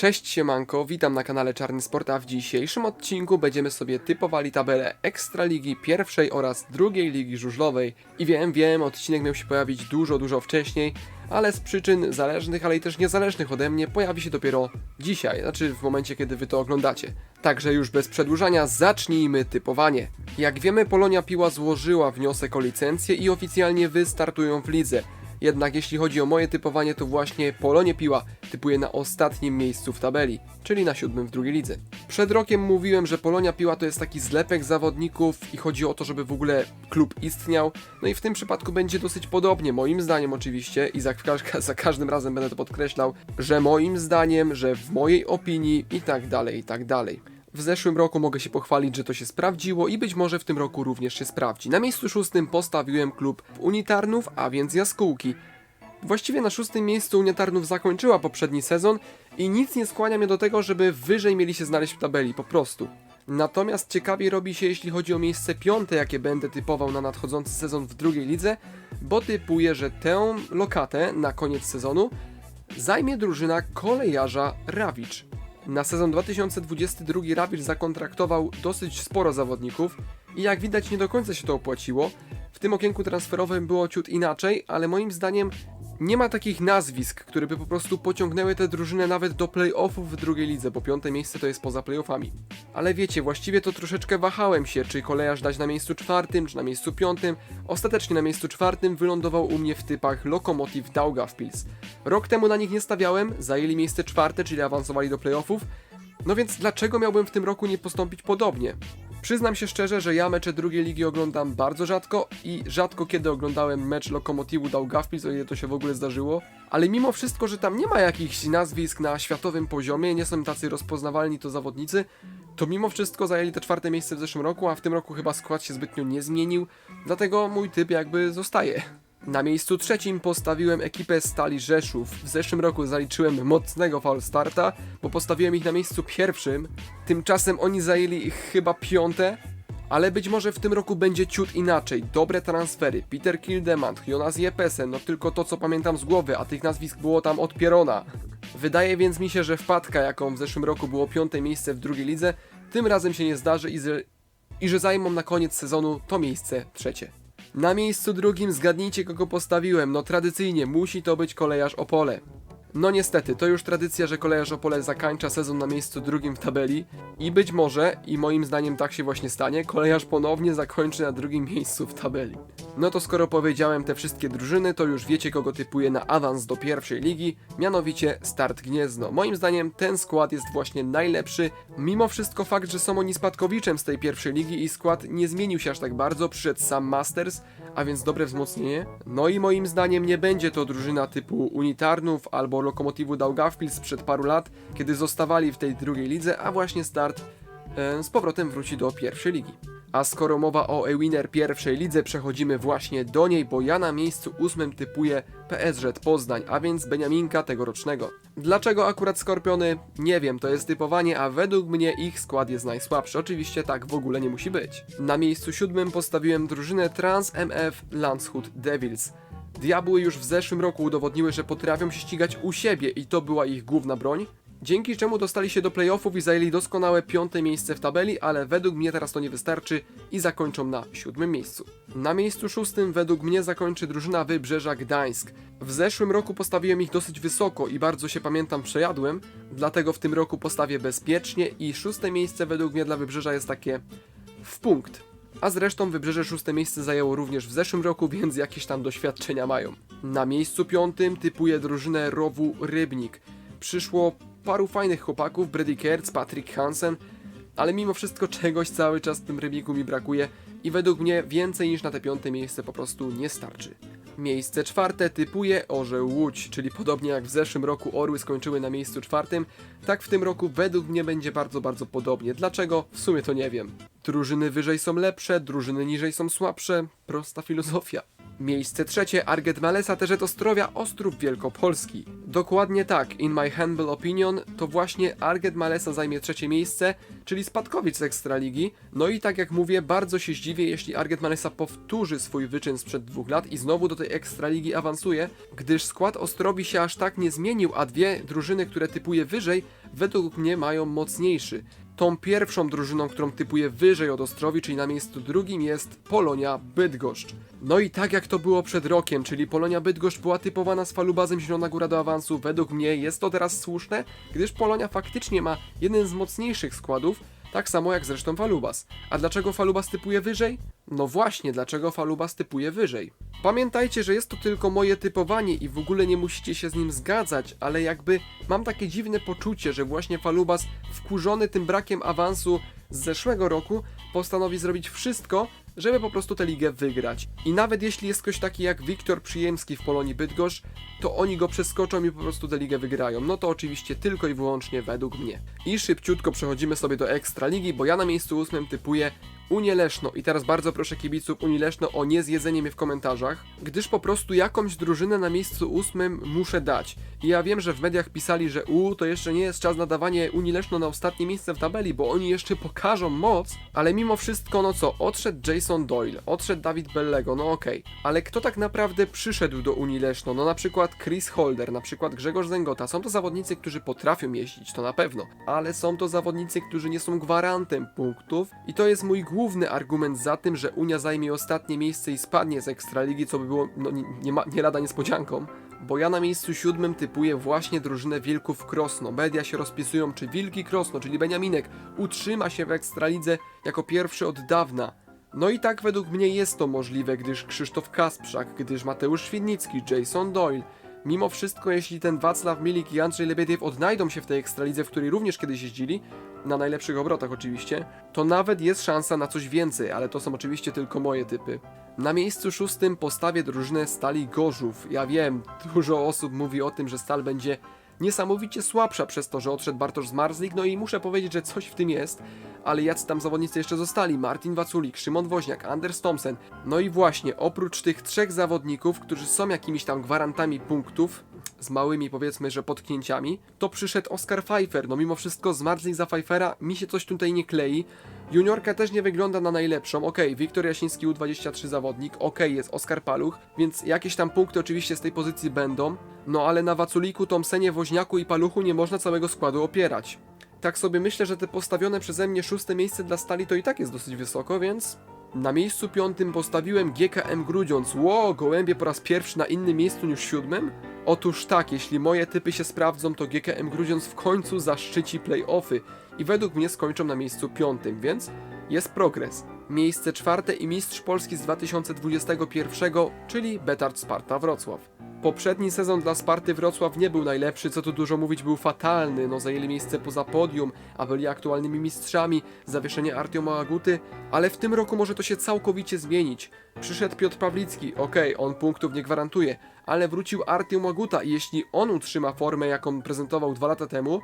Cześć siemanko, witam na kanale Czarny Sport, a w dzisiejszym odcinku będziemy sobie typowali tabelę Ekstraligi pierwszej oraz drugiej ligi żużlowej. I wiem, wiem, odcinek miał się pojawić dużo, dużo wcześniej, ale z przyczyn zależnych, ale i też niezależnych ode mnie pojawi się dopiero dzisiaj, znaczy w momencie kiedy wy to oglądacie. Także już bez przedłużania zacznijmy typowanie. Jak wiemy Polonia Piła złożyła wniosek o licencję i oficjalnie wystartują w lidze. Jednak jeśli chodzi o moje typowanie, to właśnie Polonie Piła typuje na ostatnim miejscu w tabeli, czyli na siódmym w drugiej lidze. Przed rokiem mówiłem, że Polonia Piła to jest taki zlepek zawodników i chodzi o to, żeby w ogóle klub istniał. No i w tym przypadku będzie dosyć podobnie, moim zdaniem oczywiście, i za, za każdym razem będę to podkreślał, że moim zdaniem, że w mojej opinii i tak dalej, i tak dalej. W zeszłym roku mogę się pochwalić, że to się sprawdziło i być może w tym roku również się sprawdzi. Na miejscu szóstym postawiłem klub Unitarnów, a więc Jaskółki. Właściwie na szóstym miejscu Unitarnów zakończyła poprzedni sezon i nic nie skłania mnie do tego, żeby wyżej mieli się znaleźć w tabeli, po prostu. Natomiast ciekawie robi się, jeśli chodzi o miejsce piąte, jakie będę typował na nadchodzący sezon w drugiej lidze, bo typuję, że tę lokatę na koniec sezonu zajmie drużyna kolejarza Rawicz. Na sezon 2022 Rawicz zakontraktował dosyć sporo zawodników i jak widać nie do końca się to opłaciło. W tym okienku transferowym było ciut inaczej, ale moim zdaniem nie ma takich nazwisk, które by po prostu pociągnęły tę drużynę nawet do playoffów w drugiej lidze, bo piąte miejsce to jest poza playoffami. Ale wiecie, właściwie to troszeczkę wahałem się, czy kolejarz dać na miejscu czwartym, czy na miejscu piątym. Ostatecznie na miejscu czwartym wylądował u mnie w typach Lokomotiv Daugavpils. Rok temu na nich nie stawiałem, zajęli miejsce czwarte, czyli awansowali do playoffów. No więc dlaczego miałbym w tym roku nie postąpić podobnie? Przyznam się szczerze, że ja mecze drugiej ligi oglądam bardzo rzadko i rzadko kiedy oglądałem mecz Lokomotivu Daugavpils, o ile to się w ogóle zdarzyło. Ale mimo wszystko, że tam nie ma jakichś nazwisk na światowym poziomie, nie są tacy rozpoznawalni to zawodnicy, to mimo wszystko zajęli te czwarte miejsce w zeszłym roku, a w tym roku chyba skład się zbytnio nie zmienił, dlatego mój typ jakby zostaje. Na miejscu trzecim postawiłem ekipę Stali Rzeszów. W zeszłym roku zaliczyłem mocnego fall starta, bo postawiłem ich na miejscu pierwszym. Tymczasem oni zajęli chyba piąte, ale być może w tym roku będzie ciut inaczej. Dobre transfery. Peter Kildemand, Jonas Jepesen, no tylko to co pamiętam z głowy, a tych nazwisk było tam od Pierona. Wydaje więc mi się, że wpadka, jaką w zeszłym roku było piąte miejsce w drugiej lidze, tym razem się nie zdarzy i, że, i że zajmą na koniec sezonu to miejsce trzecie. Na miejscu drugim zgadnijcie kogo postawiłem, no tradycyjnie musi to być kolejarz Opole. No niestety, to już tradycja, że kolejarz Opole zakończa sezon na miejscu drugim w tabeli i być może, i moim zdaniem tak się właśnie stanie, kolejarz ponownie zakończy na drugim miejscu w tabeli. No to skoro powiedziałem te wszystkie drużyny, to już wiecie kogo typuję na awans do pierwszej ligi, mianowicie Start Gniezno. Moim zdaniem ten skład jest właśnie najlepszy, mimo wszystko fakt, że są oni spadkowiczem z tej pierwszej ligi i skład nie zmienił się aż tak bardzo, przyszedł sam Masters, a więc dobre wzmocnienie. No i moim zdaniem nie będzie to drużyna typu Unitarnów albo Lokomotivu Daugavpils sprzed paru lat, kiedy zostawali w tej drugiej lidze, a właśnie Start e, z powrotem wróci do pierwszej ligi. A skoro mowa o e-winner pierwszej lidze, przechodzimy właśnie do niej, bo ja na miejscu ósmym typuję PSZ Poznań, a więc Beniaminka tegorocznego. Dlaczego akurat Skorpiony? Nie wiem, to jest typowanie, a według mnie ich skład jest najsłabszy. Oczywiście tak w ogóle nie musi być. Na miejscu siódmym postawiłem drużynę Trans MF Landshut Devils. Diabły już w zeszłym roku udowodniły, że potrafią się ścigać u siebie i to była ich główna broń. Dzięki czemu dostali się do playoffów i zajęli doskonałe piąte miejsce w tabeli, ale według mnie teraz to nie wystarczy i zakończą na siódmym miejscu. Na miejscu szóstym według mnie zakończy drużyna Wybrzeża Gdańsk. W zeszłym roku postawiłem ich dosyć wysoko i bardzo się pamiętam przejadłem, dlatego w tym roku postawię bezpiecznie i szóste miejsce według mnie dla Wybrzeża jest takie w punkt. A zresztą Wybrzeże szóste miejsce zajęło również w zeszłym roku, więc jakieś tam doświadczenia mają. Na miejscu piątym typuję drużynę Rowu Rybnik. Przyszło paru fajnych chłopaków, Brady Kertz, Patrick Hansen, ale mimo wszystko czegoś cały czas w tym Rybniku mi brakuje i według mnie więcej niż na te piąte miejsce po prostu nie starczy. Miejsce czwarte typuje Orzeł Łódź, czyli podobnie jak w zeszłym roku Orły skończyły na miejscu czwartym, tak w tym roku według mnie będzie bardzo, bardzo podobnie. Dlaczego? W sumie to nie wiem. Drużyny wyżej są lepsze, drużyny niżej są słabsze. Prosta filozofia. Miejsce trzecie Arget Malesa Terzet Ostrowia Ostrów Wielkopolski. Dokładnie tak, in my humble opinion, to właśnie Arget Malesa zajmie trzecie miejsce, czyli spadkowiec z Ekstraligi. No i tak jak mówię, bardzo się zdziwię, jeśli Arget Malesa powtórzy swój wyczyn sprzed dwóch lat i znowu do tej Ekstraligi awansuje, gdyż skład Ostrowi się aż tak nie zmienił, a dwie drużyny, które typuje wyżej, według mnie mają mocniejszy. Tą pierwszą drużyną, którą typuję wyżej od Ostrowi, czyli na miejscu drugim jest Polonia Bydgoszcz. No i tak jak to było przed rokiem, czyli Polonia Bydgoszcz była typowana z falubazem Zielona Góra do awansu, według mnie jest to teraz słuszne, gdyż Polonia faktycznie ma jeden z mocniejszych składów, tak samo jak zresztą Falubas. A dlaczego Falubas typuje wyżej? No właśnie, dlaczego Falubas typuje wyżej. Pamiętajcie, że jest to tylko moje typowanie i w ogóle nie musicie się z nim zgadzać, ale jakby mam takie dziwne poczucie, że właśnie Falubas, wkurzony tym brakiem awansu z zeszłego roku, postanowi zrobić wszystko, żeby po prostu tę ligę wygrać. I nawet jeśli jest ktoś taki jak Wiktor Przyjemski w Polonii Bydgoszcz, to oni go przeskoczą i po prostu tę ligę wygrają. No to oczywiście tylko i wyłącznie według mnie. I szybciutko przechodzimy sobie do Ekstraligi, bo ja na miejscu ósmym typuję Unię Leszno i teraz bardzo proszę kibiców Unii Leszno o niezjedzenie mnie w komentarzach, gdyż po prostu jakąś drużynę na miejscu ósmym muszę dać. I ja wiem, że w mediach pisali, że u to jeszcze nie jest czas na dawanie Unii Leszno na ostatnie miejsce w tabeli, bo oni jeszcze pokażą moc, ale mimo wszystko no co, odszedł Jason Doyle, odszedł Dawid Bellego, no okej, ale kto tak naprawdę przyszedł do Unii Leszno? No na przykład Chris Holder, na przykład Grzegorz Zęgota, są to zawodnicy, którzy potrafią jeździć, to na pewno, ale są to zawodnicy, którzy nie są gwarantem punktów i to jest mój główny argument za tym, że Unia zajmie ostatnie miejsce i spadnie z Ekstraligi, co by było no, nie, nie, ma, nie lada niespodzianką. Bo ja na miejscu siódmym typuję właśnie drużynę Wilków Krosno. Media się rozpisują, czy Wilki Krosno, czyli Beniaminek, utrzyma się w Ekstralidze jako pierwszy od dawna. No i tak według mnie jest to możliwe, gdyż Krzysztof Kasprzak, gdyż Mateusz Świdnicki, Jason Doyle, Mimo wszystko, jeśli ten Wacław Milik i Andrzej Lebediew odnajdą się w tej ekstralidze, w której również kiedyś jeździli, na najlepszych obrotach oczywiście, to nawet jest szansa na coś więcej, ale to są oczywiście tylko moje typy. Na miejscu szóstym postawię drużynę Stali Gorzów. Ja wiem, dużo osób mówi o tym, że Stal będzie niesamowicie słabsza przez to, że odszedł Bartosz Zmarzlik, no i muszę powiedzieć, że coś w tym jest, ale jacy tam zawodnicy jeszcze zostali? Martin Waculik, Szymon Woźniak, Anders Thompson. No i właśnie, oprócz tych trzech zawodników, którzy są jakimiś tam gwarantami punktów, z małymi powiedzmy, że potknięciami, to przyszedł Oscar Pfeiffer. No mimo wszystko Zmarzlik za Pfeiffera mi się coś tutaj nie klei. Juniorka też nie wygląda na najlepszą. Okej, Wiktor Jasiński U23 zawodnik, okej, jest Oskar Paluch, więc jakieś tam punkty oczywiście z tej pozycji będą. No ale na Waculiku, Tomsenie, Woźniaku i Paluchu nie można całego składu opierać. Tak sobie myślę, że te postawione przeze mnie szóste miejsce dla Stali to i tak jest dosyć wysoko, więc na miejscu piątym postawiłem GKM Grudziądz. Ło, gołębie po raz pierwszy na innym miejscu niż siódmym? Otóż tak, jeśli moje typy się sprawdzą, to GKM Grudziądz w końcu zaszczyci playoffy i według mnie skończą na miejscu piątym, więc jest progres. Miejsce czwarte i mistrz Polski z 2021, czyli Betard Sparta Wrocław. Poprzedni sezon dla Sparty Wrocław nie był najlepszy, co tu dużo mówić, był fatalny. No zajęli miejsce poza podium, a byli aktualnymi mistrzami, zawieszenie Artioma Aguty, ale w tym roku może to się całkowicie zmienić. Przyszedł Piotr Pawlicki, okej, on punktów nie gwarantuje, ale wrócił Artiom Aguta i jeśli on utrzyma formę, jaką prezentował dwa lata temu,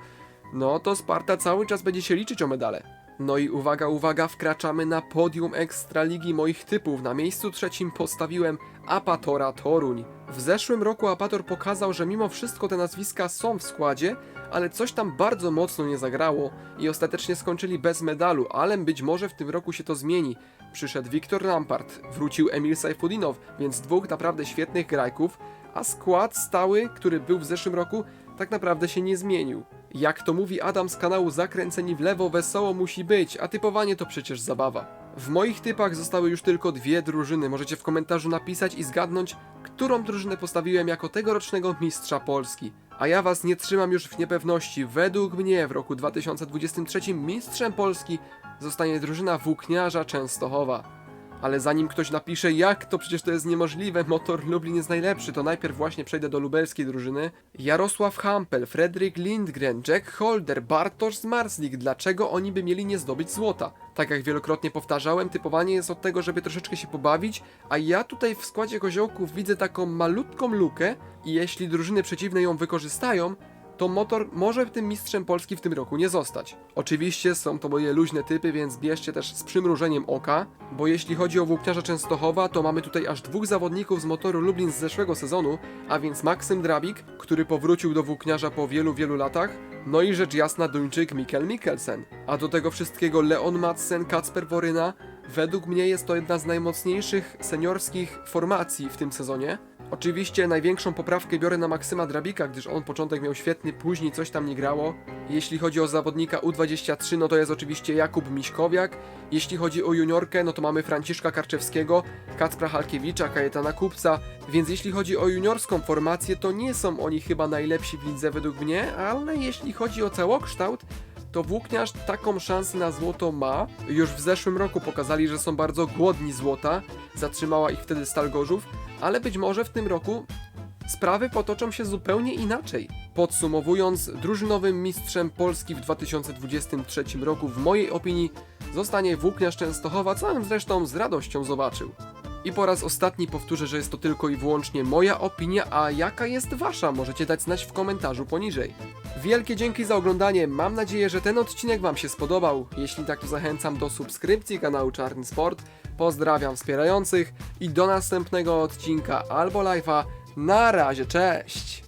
no to Sparta cały czas będzie się liczyć o medale. No i uwaga, uwaga, wkraczamy na podium Ekstraligi moich typów. Na miejscu trzecim postawiłem Apatora Toruń. W zeszłym roku Apator pokazał, że mimo wszystko te nazwiska są w składzie, ale coś tam bardzo mocno nie zagrało i ostatecznie skończyli bez medalu, ale być może w tym roku się to zmieni. Przyszedł Wiktor Lampard, wrócił Emil Sajfudinow, więc dwóch naprawdę świetnych grajków, a skład stały, który był w zeszłym roku, tak naprawdę się nie zmienił. Jak to mówi Adam z kanału Zakręceni w lewo, wesoło musi być, a typowanie to przecież zabawa. W moich typach zostały już tylko dwie drużyny. Możecie w komentarzu napisać i zgadnąć, którą drużynę postawiłem jako tegorocznego mistrza Polski. A ja was nie trzymam już w niepewności. Według mnie w roku 2023 mistrzem Polski zostanie drużyna włókniarza Częstochowa. Ale zanim ktoś napisze, jak to przecież to jest niemożliwe, motor Lublin jest najlepszy, to najpierw właśnie przejdę do lubelskiej drużyny. Jarosław Hampel, Fredrik Lindgren, Jack Holder, Bartosz Zmarzlik, dlaczego oni by mieli nie zdobyć złota? Tak jak wielokrotnie powtarzałem, typowanie jest od tego, żeby troszeczkę się pobawić, a ja tutaj w składzie koziołków widzę taką malutką lukę i jeśli drużyny przeciwne ją wykorzystają, to motor może tym mistrzem Polski w tym roku nie zostać. Oczywiście są to moje luźne typy, więc bierzcie też z przymrużeniem oka, bo jeśli chodzi o włókniarza Częstochowa, to mamy tutaj aż dwóch zawodników z motoru Lublin z zeszłego sezonu, a więc Maksym Drabik, który powrócił do włókniarza po wielu, wielu latach, no i rzecz jasna Duńczyk Mikkel Mikkelsen. A do tego wszystkiego Leon Madsen, Kacper Woryna. Według mnie jest to jedna z najmocniejszych seniorskich formacji w tym sezonie. Oczywiście największą poprawkę biorę na Maksyma Drabika, gdyż on początek miał świetny, później coś tam nie grało. Jeśli chodzi o zawodnika U23, no to jest oczywiście Jakub Miśkowiak. Jeśli chodzi o juniorkę, no to mamy Franciszka Karczewskiego, Kacpra Halkiewicza, Kajetana Kupca. Więc jeśli chodzi o juniorską formację, to nie są oni chyba najlepsi w lidze według mnie, ale jeśli chodzi o całokształt, to włókniarz taką szansę na złoto ma. Już w zeszłym roku pokazali, że są bardzo głodni złota. Zatrzymała ich wtedy Stal Gorzów, ale być może w tym roku sprawy potoczą się zupełnie inaczej. Podsumowując, drużynowym mistrzem Polski w 2023 roku w mojej opinii zostanie włókniarz Częstochowa, co bym zresztą z radością zobaczył. I po raz ostatni powtórzę, że jest to tylko i wyłącznie moja opinia, a jaka jest wasza? Możecie dać znać w komentarzu poniżej. Wielkie dzięki za oglądanie, mam nadzieję, że ten odcinek wam się spodobał. Jeśli tak, to zachęcam do subskrypcji kanału Czarny Sport. Pozdrawiam wspierających i do następnego odcinka albo live'a. Na razie, cześć!